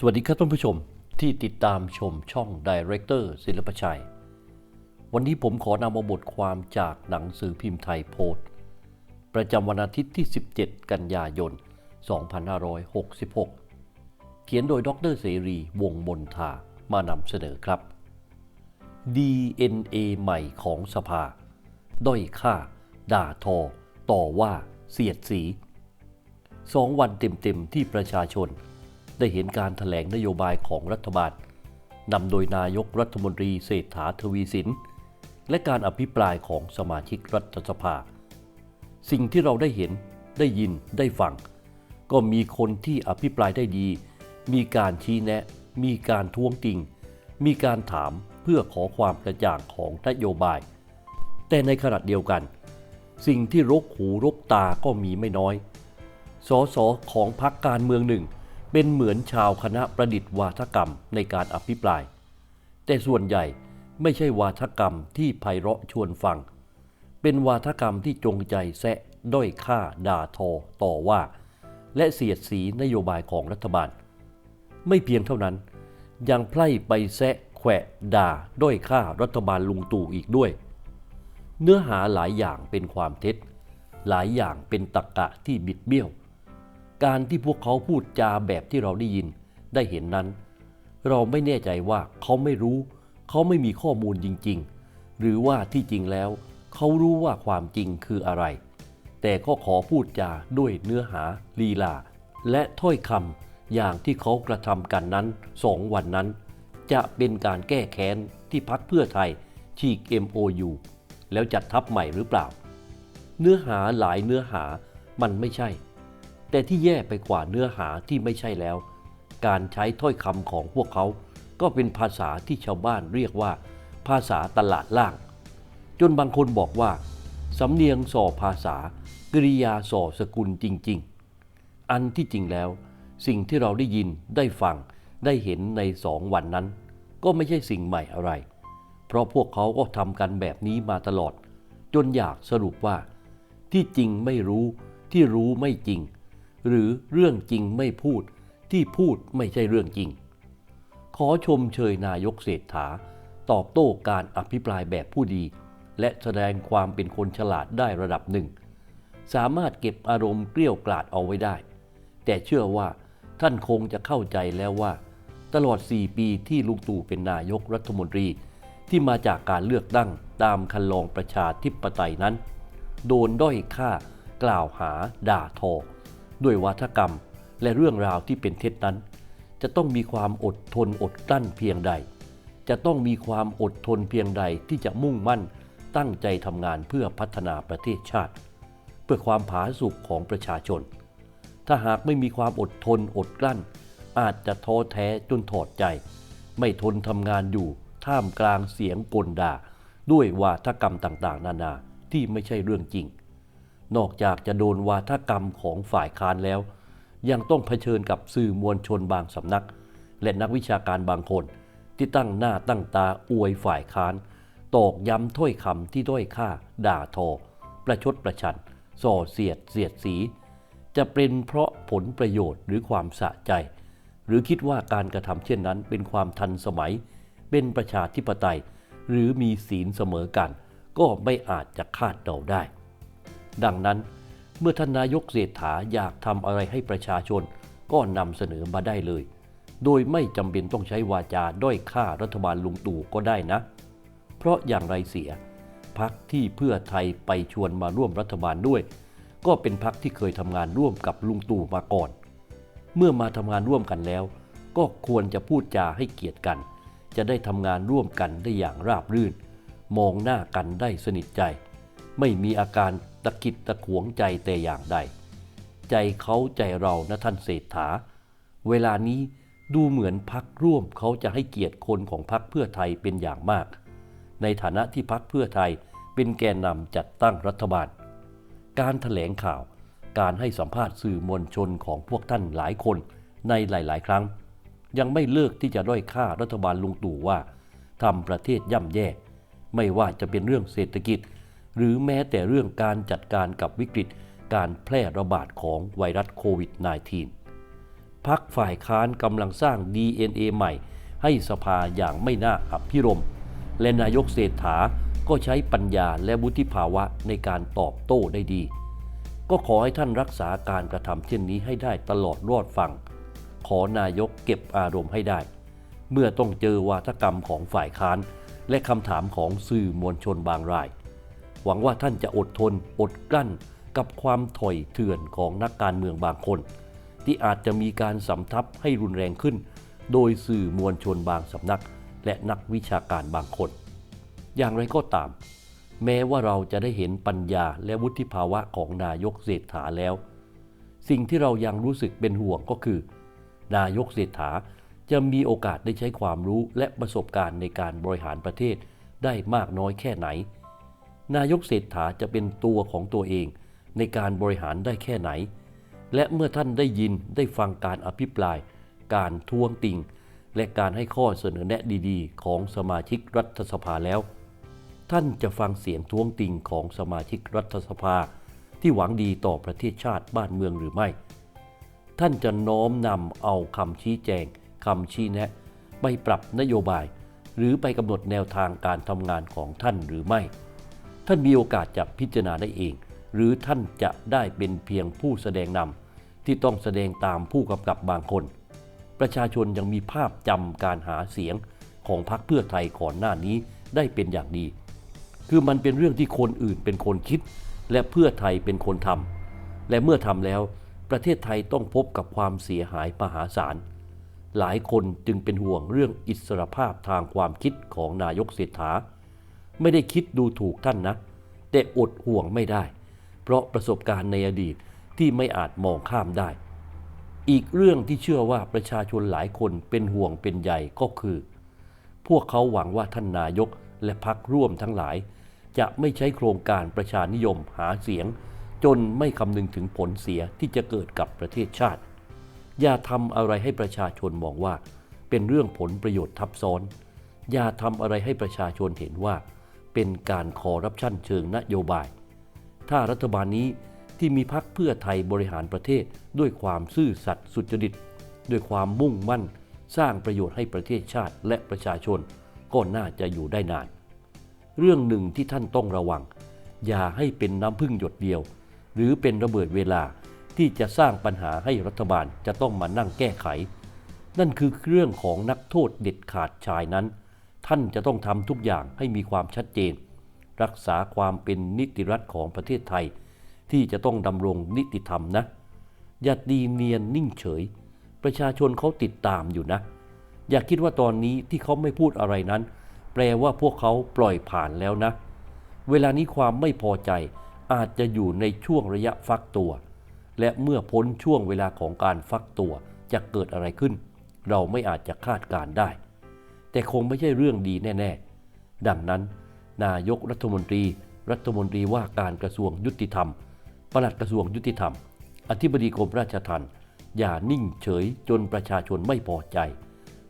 สวัสดีครับท่านผู้ชมที่ติดตามชมช่องดีเรคเตอร์ศิลปชัย วันนี้ผมขอนำเอาบทความจากหนังสือพิมพ์ไทยโพสต์ ประจำวันอาทิตย์ที่ 17 กันยายน 2566 เขียนโดยดรเสรีวงมนทามานำเสนอครับ DNA ใหม่ของสภา ด้อยค่า ด่าทอ ต่อว่า เสียดสีสองวันเต็มๆที่ประชาชน ได้เห็นการถแถลงนโยบายของรัฐบาลนำโดยนายกรัฐมนตรีเศรษฐาทวีสิน และการอภิปรายของสมาชิกรัฐสภา สิ่งที่เราได้เห็นได้ยินได้ฟัง ก็มีคนที่อภิปรายได้ดี มีการชี้แนะ มีการท้วงติง มีการถามเพื่อขอความกระจ่างของนโยบาย แต่ในขณะเดียวกัน สิ่งที่รกหูรกตาก็มีไม่น้อยสสของพรรคการเมืองหนึ่ง เป็นเหมือนชาวคณะประดิษฐ์วาทกรรมในการอภิปราย แต่ส่วนใหญ่ไม่ใช่วาทกรรมที่ไพเราะชวนฟัง เป็นวาทกรรมที่จงใจแซะด้อยค่าด่าทอต่อว่า และเสียดสีนโยบายของรัฐบาล ไม่เพียงเท่านั้น ยังไพร่ไปแซะแขวะด่าด้อยค่ารัฐบาลลุงตู่อีกด้วย เนื้อหาหลายอย่างเป็นความเท็จ หลายอย่างเป็นตรกกะที่บิดเบี้ยว การที่พวกเขาพูดจาแบบที่เราได้ยินได้เห็นนั้น เราไม่แน่ใจว่าเขาไม่รู้ เขาไม่มีข้อมูลจริง ๆ หรือว่าที่จริงแล้วเขารู้ว่าความจริงคืออะไร แต่ก็ขอพูดจาด้วยเนื้อหาลีลา และถ้อยคำอย่างที่เขากระทำกันนั้นสองวันนั้น จะเป็นการแก้แค้นที่พักเพื่อไทยฉีก MOU แล้วจัดทัพใหม่หรือเปล่า เนื้อหาหลายเนื้อหามันไม่ใช่ แต่ที่แย่ไปกว่าเนื้อหาที่ไม่ใช่แล้ว การใช้ถ้อยคำของพวกเขา ก็เป็นภาษาที่ชาวบ้านเรียกว่า ภาษาตลาดล่าง จนบางคนบอกว่า สำเนียงส่อภาษา กริยาส่อสกุลจริง ๆ อันที่จริงแล้ว สิ่งที่เราได้ยินได้ฟังได้เห็นในสองวันนั้น ก็ไม่ใช่สิ่งใหม่อะไร เพราะพวกเขาก็ทำกันแบบนี้มาตลอด จนอยากสรุปว่า ที่จริงไม่รู้ที่รู้ไม่จริง หรือเรื่องจริงไม่พูดที่พูดไม่ใช่เรื่องจริง ขอชมเชยนายกเศรษฐา ตอบโต้การอภิปรายแบบผู้ดี และแสดงความเป็นคนฉลาดได้ระดับหนึ่ง สามารถเก็บอารมณ์เกลี้ยวกล่อดเอาไว้ได้ แต่เชื่อว่าท่านคงจะเข้าใจแล้วว่า ตลอด 4 ปีที่ลุงตู่เป็นนายกรัฐมนตรี ที่มาจากการเลือกตั้งตามคันลองประชาธิปไตยนั้น โดนด้อยค่ากล่าวหาด่าทอ ด้วยวาทกรรมและเรื่องราวที่เป็นเท็จนั้น จะต้องมีความอดทนอดกลั้นเพียงใด จะต้องมีความอดทนเพียงใดที่จะมุ่งมั่นตั้งใจทำงานเพื่อพัฒนาประเทศชาติ เพื่อความผาสุกของประชาชน ถ้าหากไม่มีความอดทนอดกลั้น อาจจะท้อแท้จนถอดใจ ไม่ทนทำงานอยู่ท่ามกลางเสียงกลด่าด้วยวาทกรรมต่างๆ นานาที่ไม่ใช่เรื่องจริง นอกจากจะโดนวาทกรรมของฝ่ายค้านแล้ว ยังต้องเผชิญกับสื่อมวลชนบางสำนัก และนักวิชาการบางคน ที่ตั้งหน้าตั้งตาอวยฝ่ายค้าน ตอกย้ำถ้อยคำที่ด้อยค่า ด่าทอ ประชดประชัน ส่อเสียดเสียดสี จะเป็นเพราะผลประโยชน์หรือความสะใจ หรือคิดว่าการกระทำเช่นนั้นเป็นความทันสมัย เป็นประชาธิปไตย หรือมีศีลเสมอกัน ก็ไม่อาจจะคาดเดาได้ ดังนั้น เมื่อท่านนายกเศรษฐาอยากทำอะไรให้ประชาชนก็นำเสนอมาได้เลย โดยไม่จำเป็นต้องใช้วาจาด้อยค่ารัฐบาลลุงตู่ก็ได้นะ เพราะอย่างไรเสียพักที่เพื่อไทยไปชวนมาร่วมรัฐบาลด้วย ก็เป็นพักที่เคยทำงานร่วมกับลุงตู่มาก่อน เมื่อมาทำงานร่วมกันแล้ว ก็ควรจะพูดจาให้เกียรติกัน จะได้ทำงานร่วมกันได้อย่างราบรื่น มองหน้ากันได้สนิทใจ ไม่มีอาการ ตะกิดตะขวงใจแต่อย่างใด ใจเขาใจเรานะท่านเศรษฐา เวลานี้ดูเหมือนพักร่วมเขาจะให้เกียรติคนของพักเพื่อไทยเป็นอย่างมาก ในฐานะที่พักเพื่อไทยเป็นแกนนำจัดตั้งรัฐบาล การถแถลงข่าว การให้สัมภาษณ์สื่อมวลชนของพวกท่านหลายคนในหลาย ๆ ครั้ง ยังไม่เลิกที่จะด้อยค่ารัฐบาลลุงตู่ว่าทำประเทศย่ำแย่ ไม่ว่าจะเป็นเรื่องเศรษฐกิจ หรือแม้แต่เรื่องการจัดการกับวิกฤตการแพร่ระบาดของไวรัสโควิด -19 พักฝ่ายค้านกำลังสร้าง DNA ใหม่ ให้สภาอย่างไม่น่าอภิรม และนายกเศรษฐาก็ใช้ปัญญาและวุฒิภาวะในการตอบโต้ได้ดี ก็ขอให้ท่านรักษาการกระทำเช่นนี้ให้ได้ตลอดรอดฟัง ขอนายกเก็บอารมณ์ให้ได้ เมื่อต้องเจอวาทกรรมของฝ่ายค้าน และคำถามของสื่อมวลชนบางราย หวังว่าท่านจะอดทน อดกลั้น กับความถอยเถื่อนของนักการเมืองบางคน ที่อาจจะมีการสำทับให้รุนแรงขึ้น โดยสื่อมวลชนบางสำนัก และนักวิชาการบางคน อย่างไรก็ตาม แม้ว่าเราจะได้เห็นปัญญาและวุฒิภาวะของนายกเศรษฐาแล้ว สิ่งที่เรายังรู้สึกเป็นห่วงก็คือ นายกเศรษฐาจะมีโอกาสได้ใช้ความรู้และประสบการณ์ในการบริหารประเทศได้มากน้อยแค่ไหน นายกเศรษฐาจะเป็นตัวของตัวเอง ในการบริหารได้แค่ไหน และเมื่อท่านได้ยินได้ฟังการอภิปราย การท้วงติง และการให้ข้อเสนอแนะดีๆ ของสมาชิกรัฐสภาแล้ว ท่านจะฟังเสียงท้วงติงของสมาชิกรัฐสภา ที่หวังดีต่อประเทศชาติบ้านเมืองหรือไม่ ท่านจะน้อมนำเอาคำชี้แจงคำชี้แนะไปปรับนโยบาย หรือไปกำหนดแนวทางการทำงานของท่านหรือไม่ ท่านมีโอกาสจะพิจารณาได้เอง หรือท่านจะได้เป็นเพียงผู้แสดงนำที่ต้องแสดงตามผู้กำกับบางคน ประชาชนยังมีภาพจำการหาเสียงของพรรคเพื่อไทยก่อนหน้านี้ได้เป็นอย่างดี คือมันเป็นเรื่องที่คนอื่นเป็นคนคิด และเพื่อไทยเป็นคนทำและเมื่อทำแล้ว ประเทศไทยต้องพบกับความเสียหายมหาศาลหลายคนจึงเป็นห่วงเรื่องอิสรภาพทางความคิดของนายกเศรษฐา ไม่ได้คิดดูถูกท่านนะแต่อดห่วงไม่ได้ เพราะประสบการณ์ในอดีตที่ไม่อาจมองข้ามได้ อีกเรื่องที่เชื่อว่าประชาชนหลายคนเป็นห่วงเป็นใยก็คือ พวกเขาหวังว่าท่านนายกและพักร่วมทั้งหลาย จะไม่ใช้โครงการประชานิยมหาเสียง จนไม่คำนึงถึงผลเสียที่จะเกิดกับประเทศชาติ อย่าทำอะไรให้ประชาชนมองว่า เป็นเรื่องผลประโยชน์ทับซ้อน อย่าทำอะไรให้ประชาชนเห็นว่า เป็นการคอร์รัปชันเชิงนโยบาย ถ้ารัฐบาลนี้ที่มีพักเพื่อไทยบริหารประเทศด้วยความซื่อสัตย์สุจริต ด้วยความมุ่งมั่น สร้างประโยชน์ให้ประเทศชาติและประชาชน ก็น่าจะอยู่ได้นาน เรื่องหนึ่งที่ท่านต้องระวัง อย่าให้เป็นน้ำพึ่งหยดเดียว หรือเป็นระเบิดเวลาที่จะสร้างปัญหาให้รัฐบาลจะต้องมานั่งแก้ไข นั่นคือเรื่องของนักโทษเด็ดขาดชายนั้น ท่านจะต้องทำทุกอย่างให้มีความชัดเจน รักษาความเป็นนิติรัฐของประเทศไทย ที่จะต้องดำรงนิติธรรมนะ อย่าดีเนียนนิ่งเฉย ประชาชนเขาติดตามอยู่นะ อย่าคิดว่าตอนนี้ที่เขาไม่พูดอะไรนั้น แปลว่าพวกเขาปล่อยผ่านแล้วนะ เวลานี้ความไม่พอใจอาจจะอยู่ในช่วงระยะฟักตัว และเมื่อพ้นช่วงเวลาของการฟักตัวจะเกิดอะไรขึ้น เราไม่อาจจะคาดการได้ แต่คงไม่ใช่เรื่องดีแน่ๆ ดังนั้น นายกรัฐมนตรี รัฐมนตรีว่าการกระทรวงยุติธรรมปลัดกระทรวงยุติธรรม อธิบดีกรมราชทัณฑ์อย่านิ่งเฉยจนประชาชนไม่พอใจ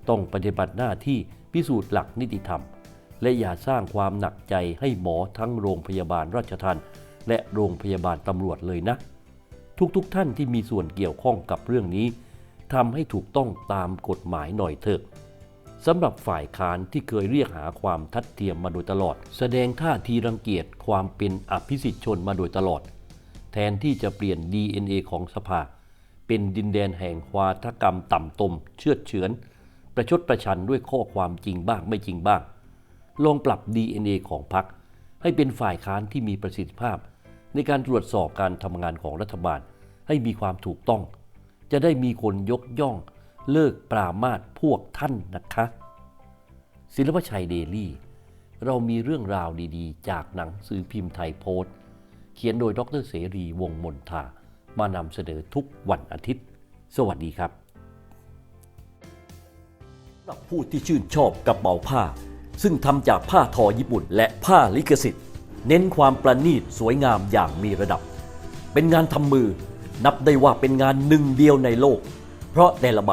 ต้องปฏิบัติหน้าที่พิสูจน์หลักนิติธรรม และอย่าสร้างความหนักใจให้หมอทั้งโรงพยาบาลราชทัณฑ์และโรงพยาบาลตำรวจเลยนะ ทุกๆทท่านที่มีส่วนเกี่ยวข้องกับเรื่องนี้ทำให้ถูกต้องตามกฎหมายหน่อยเถอะ สำหรับฝ่ายค้านที่เคยเรียกหาความทัดเทียมมาโดยตลอด แสดงท่าทีรังเกียจความเป็นอภิสิทธิชนมาโดยตลอด แทนที่จะเปลี่ยน DNA ของสภา เป็นดินแดนแห่งวาทกรรมต่ำตม เชือเฉือน ประชดประชันด้วยข้อความจริงบ้างไม่จริงบ้าง ลองปรับ DNA ของพรรคให้เป็นฝ่ายค้านที่มีประสิทธิภาพ ในการตรวจสอบการทำงานของรัฐบาล ให้มีความถูกต้อง จะได้มีคนยกย่อง เลิกปรามาสพวกท่านนะคะ ศิลปชัยเดลี่ เรามีเรื่องราวดีๆ จากหนังสือพิมพ์ไทยโพสต์ เขียนโดยดรเสรีวงมนทามานำเสนอทุกวันอาทิตย์ สวัสดีครับสำหรับผู้ที่ชื่นชอบกระเป๋าผ้า ซึ่งทำจากผ้าทอญี่ปุ่นและผ้าลิขสิทธิ์ เน้นความประณีตสวยงามอย่างมีระดับ เป็นงานทำมือนับได้ว่าเป็นงานหนึ่งเดียวในโลก เพราะแต่ละใบ